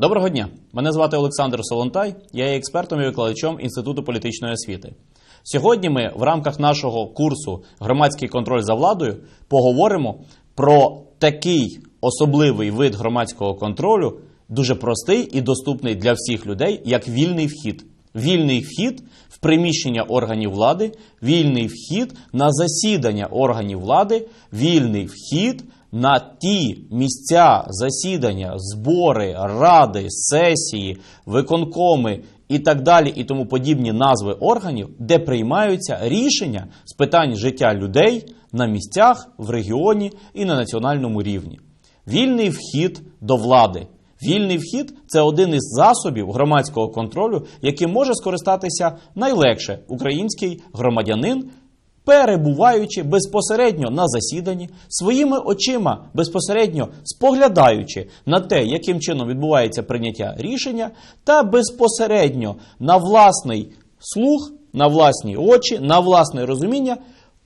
Доброго дня! Мене звати Олександр Солонтай, я є експертом і викладачом Інституту політичної освіти. Сьогодні ми в рамках нашого курсу Громадський контроль за владою поговоримо про такий особливий вид громадського контролю, дуже простий і доступний для всіх людей, як вільний вхід. Вільний вхід в приміщення органів влади, вільний вхід на засідання органів влади, вільний вхід на ті місця засідання, збори, ради, сесії, виконкоми і так далі, і тому подібні назви органів, де приймаються рішення з питань життя людей на місцях, в регіоні і на національному рівні. Вільний вхід до влади. Вільний вхід це один із засобів громадського контролю, яким може скористатися найлегше український громадянин, перебуваючи безпосередньо на засіданні, своїми очима безпосередньо споглядаючи на те, яким чином відбувається прийняття рішення, та безпосередньо на власний слух, на власні очі, на власне розуміння.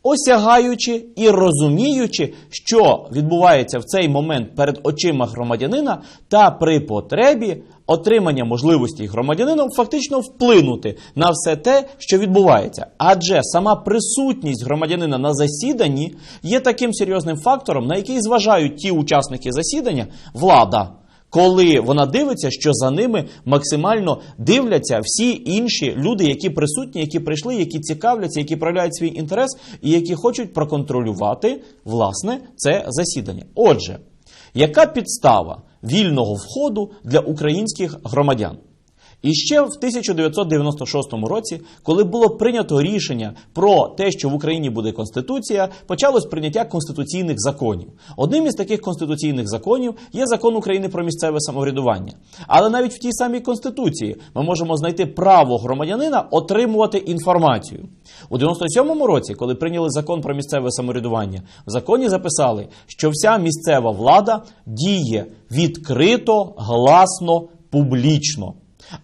Осягаючи і розуміючи, що відбувається в цей момент перед очима громадянина, та при потребі отримання можливості громадянином фактично вплинути на все те, що відбувається. Адже сама присутність громадянина на засіданні є таким серйозним фактором, на який зважають ті учасники засідання, влада коли вона дивиться, що за ними максимально дивляться всі інші люди, які присутні, які прийшли, які цікавляться, які проявляють свій інтерес і які хочуть проконтролювати власне це засідання. Отже, яка підстава вільного входу для українських громадян? І ще в 1996 році, коли було прийнято рішення про те, що в Україні буде конституція, почалось прийняття конституційних законів. Одним із таких конституційних законів є закон України про місцеве самоврядування. Але навіть в тій самій конституції ми можемо знайти право громадянина отримувати інформацію. У 97-му році, коли прийняли закон про місцеве самоврядування, в законі записали, що вся місцева влада діє відкрито, гласно, публічно.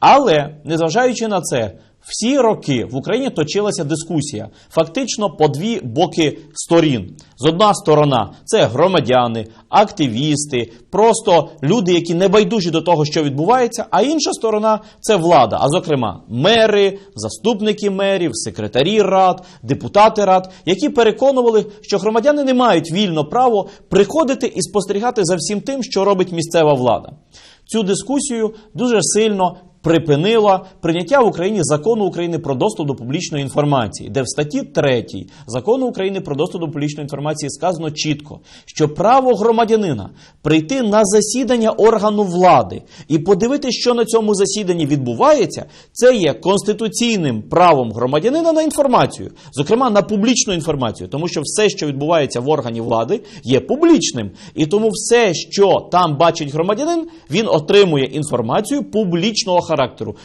Але незважаючи на це, всі роки в Україні точилася дискусія, фактично по дві боки сторін. З одна сторона це громадяни, активісти, просто люди, які не байдужі до того, що відбувається. А інша сторона це влада, а зокрема, мери, заступники мерів, секретарі рад, депутати рад, які переконували, що громадяни не мають вільно право приходити і спостерігати за всім тим, що робить місцева влада. Цю дискусію дуже сильно припинила прийняття в Україні закону України про доступ до публічної інформації, де в статті 3 закону України про доступ до публічної інформації сказано чітко, що право громадянина прийти на засідання органу влади і подивитися, що на цьому засіданні відбувається, це є конституційним правом громадянина на інформацію, зокрема на публічну інформацію, тому що все, що відбувається в органі влади, є публічним, і тому все, що там бачить громадянин, він отримує інформацію публічного.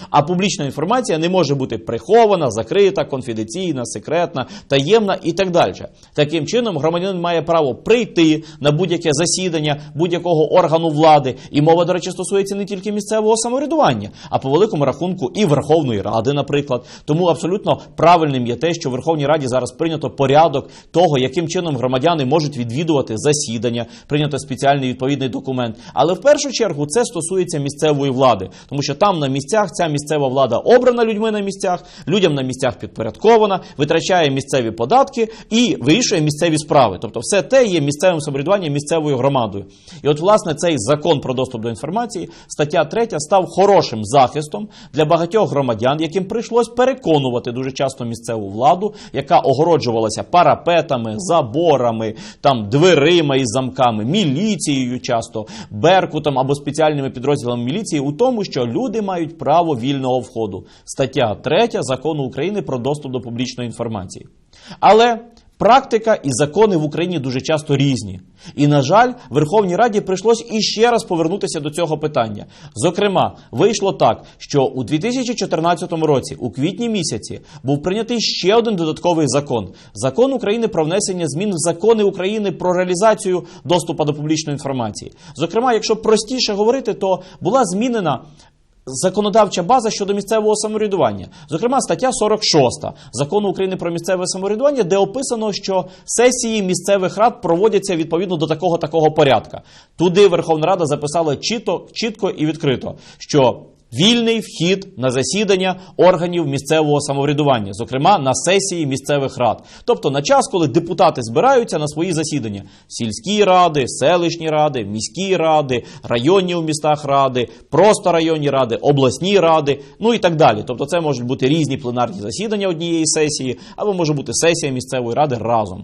А публічна інформація не може бути прихована, закрита, конфіденційна, секретна, таємна і так далі. Таким чином, громадянин має право прийти на будь-яке засідання будь-якого органу влади. І мова, до речі, стосується не тільки місцевого самоврядування, а по великому рахунку і Верховної Ради, наприклад. Тому абсолютно правильним є те, що в Верховній Раді зараз прийнято порядок того, яким чином громадяни можуть відвідувати засідання, прийнято спеціальний відповідний документ. Але в першу чергу це стосується місцевої влади, тому що там на місцях ця місцева влада обрана людьми на місцях, людям на місцях підпорядкована, витрачає місцеві податки і вирішує місцеві справи. Тобто, все те є місцевим самоврядуванням, місцевою громадою. І от, власне, цей закон про доступ до інформації, стаття 3, став хорошим захистом для багатьох громадян, яким прийшлось переконувати дуже часто місцеву владу, яка огороджувалася парапетами, заборами, там дверима із замками, міліцією, часто беркутом або спеціальними підрозділами міліції, у тому, що люди мають право вільного входу. Стаття 3 закону України про доступ до публічної інформації. Але практика і закони в Україні дуже часто різні. І, на жаль, Верховній Раді прийшлось іще раз повернутися до цього питання. Зокрема, вийшло так, що у 2014 році, у квітні місяці, був прийнятий ще один додатковий закон: закон України про внесення змін в закони України про реалізацію доступу до публічної інформації. Зокрема, якщо простіше говорити, то була змінена законодавча база щодо місцевого самоврядування. Зокрема, стаття 46 закону України про місцеве самоврядування, де описано, що сесії місцевих рад проводяться відповідно до такого такого порядка. Туди Верховна Рада записала чітко, чітко і відкрито, що Вільний вхід на засідання органів місцевого самоврядування, зокрема на сесії місцевих рад, тобто на час, коли депутати збираються на свої засідання: сільські ради, селищні ради, міські ради, районні у містах ради, просто районні ради, обласні ради, ну і так далі. Тобто, це можуть бути різні пленарні засідання однієї сесії, або може бути сесія місцевої ради разом.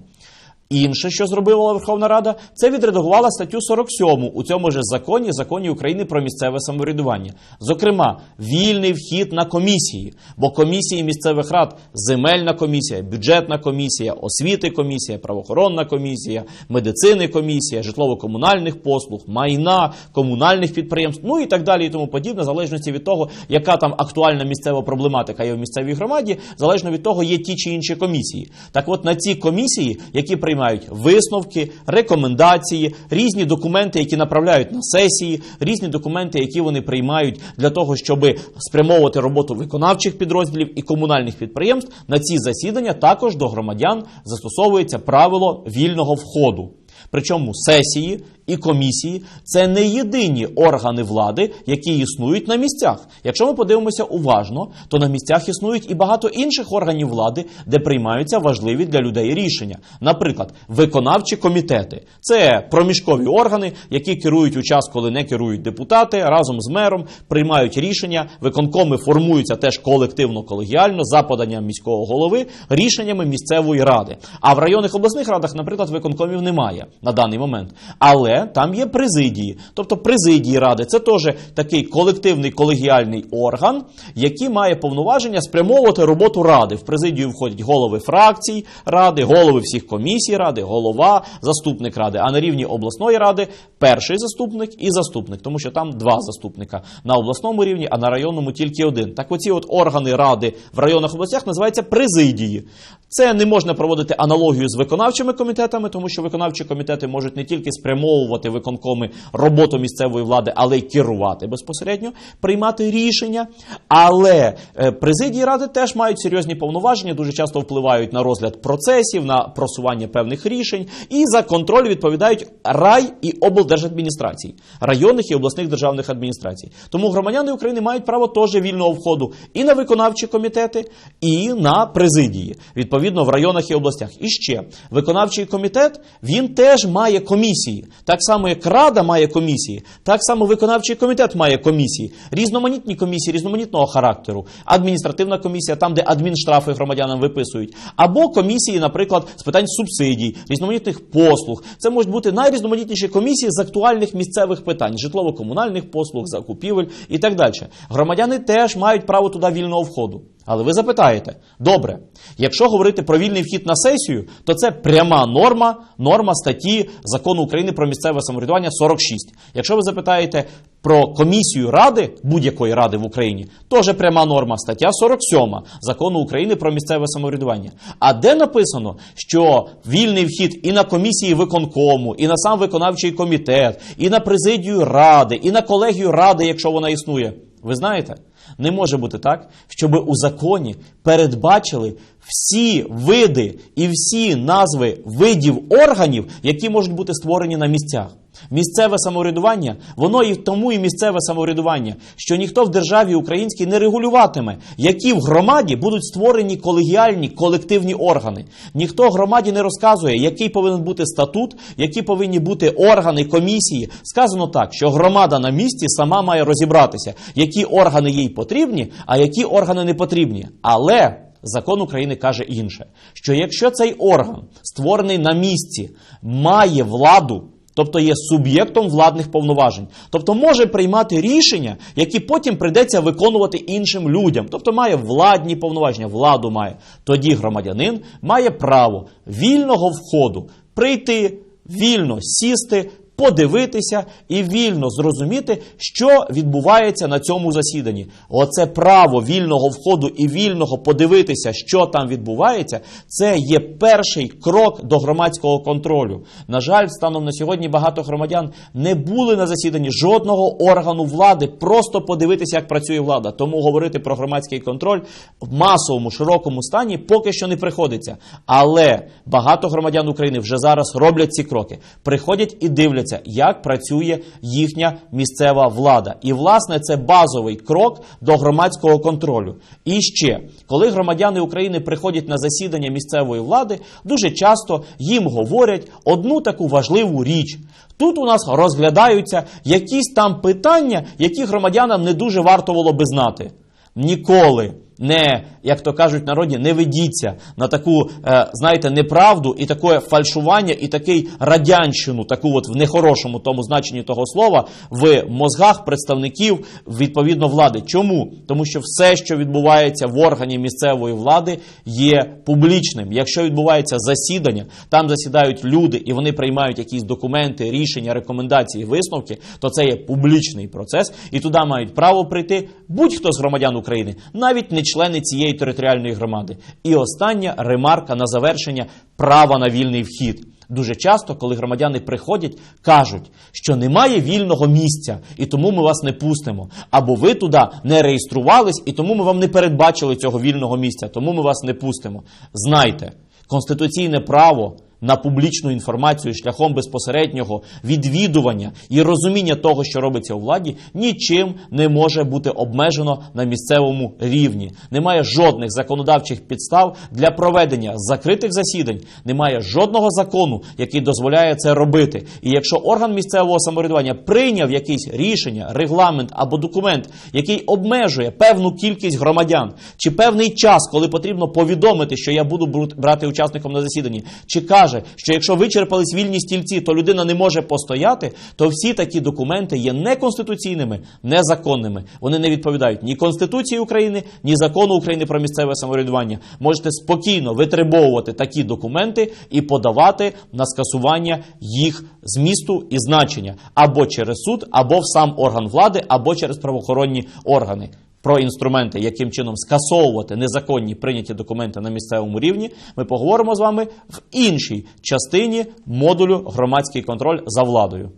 Інше, що зробила Верховна Рада, це відредагувала статтю 47 у цьому ж законі, законі України про місцеве самоврядування. Зокрема, вільний вхід на комісії, бо комісії місцевих рад, земельна комісія, бюджетна комісія, освіти комісія, правоохоронна комісія, медицини комісія, житлово-комунальних послуг, майна, комунальних підприємств, ну і так далі, і тому подібне, в залежності від того, яка там актуальна місцева проблематика є в місцевій громаді, залежно від того, є ті чи інші комісії. Так от на ці комісії, які приймають висновки, рекомендації, різні документи, які направляють на сесії, різні документи, які вони приймають для того, щоб спрямовувати роботу виконавчих підрозділів і комунальних підприємств, на ці засідання також до громадян застосовується правило вільного входу. Причому сесії і комісії це не єдині органи влади, які існують на місцях. Якщо ми подивимося уважно, то на місцях існують і багато інших органів влади, де приймаються важливі для людей рішення. Наприклад, виконавчі комітети це проміжкові органи, які керують у час, коли не керують депутати, разом з мером приймають рішення. Виконкоми формуються теж колективно колегіально за поданням міського голови рішеннями місцевої ради. А в районних обласних радах, наприклад, виконкомів немає на даний момент. Але там є президії. Тобто президії ради це теж такий колективний колегіальний орган, який має повноваження спрямовувати роботу ради. В президію входять голови фракцій ради, голови всіх комісій ради, голова, заступник ради. А на рівні обласної ради перший заступник і заступник, тому що там два заступника на обласному рівні, а на районному тільки один. Так, оці от органи ради в районах областях називаються президії. Це не можна проводити аналогію з виконавчими комітетами, тому що виконавчі комітети можуть не тільки спрямовувати виконкоми роботу місцевої влади, але й керувати безпосередньо, приймати рішення. Але е, президії ради теж мають серйозні повноваження, дуже часто впливають на розгляд процесів, на просування певних рішень, і за контроль відповідають рай і облдержадміністрації, районних і обласних державних адміністрацій. Тому громадяни України мають право теж вільного входу і на виконавчі комітети, і на президії. Відповідно, в районах і областях. І ще виконавчий комітет він теж має комісії. Так само, як Рада має комісії, так само виконавчий комітет має комісії. Різноманітні комісії, різноманітного характеру. Адміністративна комісія, там, де адмінштрафи громадянам виписують, або комісії, наприклад, з питань субсидій, різноманітних послуг. Це можуть бути найрізноманітніші комісії з актуальних місцевих питань, житлово-комунальних послуг, закупівель і так далі. Громадяни теж мають право туди вільного входу. Але ви запитаєте, добре, якщо говорити про вільний вхід на сесію, то це пряма норма, норма статті закону України про місцеве самоврядування 46. Якщо ви запитаєте про комісію ради будь-якої ради в Україні, теж пряма норма, стаття 47 закону України про місцеве самоврядування. А де написано, що вільний вхід і на комісії виконкому, і на сам виконавчий комітет, і на президію ради, і на колегію ради, якщо вона існує, ви знаєте? Не може бути так, щоб у законі передбачили всі види і всі назви видів органів, які можуть бути створені на місцях. Місцеве самоврядування, воно і тому і місцеве самоврядування, що ніхто в державі українській не регулюватиме, які в громаді будуть створені колегіальні колективні органи. Ніхто громаді не розказує, який повинен бути статут, які повинні бути органи, комісії. Сказано так, що громада на місці сама має розібратися, які органи їй потрібні, а які органи не потрібні. Але закон України каже інше: що якщо цей орган створений на місці, має владу. Тобто є суб'єктом владних повноважень, тобто може приймати рішення, які потім прийдеться виконувати іншим людям, тобто має владні повноваження, владу має. Тоді громадянин має право вільного входу прийти, вільно сісти, подивитися і вільно зрозуміти, що відбувається на цьому засіданні. Оце право вільного входу і вільного подивитися, що там відбувається, це є перший крок до громадського контролю. На жаль, станом на сьогодні багато громадян не були на засіданні жодного органу влади, просто подивитися, як працює влада. Тому говорити про громадський контроль в масовому широкому стані поки що не приходиться. Але багато громадян України вже зараз роблять ці кроки, приходять і дивляться, як працює їхня місцева влада. І власне це базовий крок до громадського контролю. І ще, коли громадяни України приходять на засідання місцевої влади, дуже часто їм говорять одну таку важливу річ. Тут у нас розглядаються якісь там питання, які громадянам не дуже варто було би знати. Ніколи не, як то кажуть народі, не ведіться на таку, е, знаєте, неправду і таке фальшування, і такий радянщину, таку от в нехорошому тому значенні того слова, в мозгах представників відповідно влади. Чому? Тому що все, що відбувається в органі місцевої влади, є публічним. Якщо відбувається засідання, там засідають люди і вони приймають якісь документи, рішення, рекомендації, висновки, то це є публічний процес, і туди мають право прийти будь-хто з громадян України, навіть не члени цієї територіальної громади. І остання ремарка на завершення права на вільний вхід. Дуже часто, коли громадяни приходять, кажуть, що немає вільного місця, і тому ми вас не пустимо. Або ви туди не реєструвались, і тому ми вам не передбачили цього вільного місця, тому ми вас не пустимо. Знайте, конституційне право на публічну інформацію шляхом безпосереднього відвідування і розуміння того, що робиться у владі, нічим не може бути обмежено на місцевому рівні. Немає жодних законодавчих підстав для проведення закритих засідань, немає жодного закону, який дозволяє це робити. І якщо орган місцевого самоврядування прийняв якесь рішення, регламент або документ, який обмежує певну кількість громадян, чи певний час, коли потрібно повідомити, що я буду брати учасником на засіданні, чи каже, що якщо вичерпались вільні стільці, то людина не може постояти, то всі такі документи є неконституційними, незаконними. Вони не відповідають ні Конституції України, ні закону України про місцеве самоврядування. Можете спокійно витребовувати такі документи і подавати на скасування їх змісту і значення або через суд, або в сам орган влади, або через правоохоронні органи. Про інструменти, яким чином скасовувати незаконні прийняті документи на місцевому рівні, ми поговоримо з вами в іншій частині модулю громадський контроль за владою.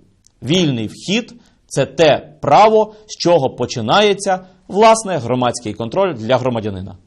Вільний вхід це те право, з чого починається власне громадський контроль для громадянина.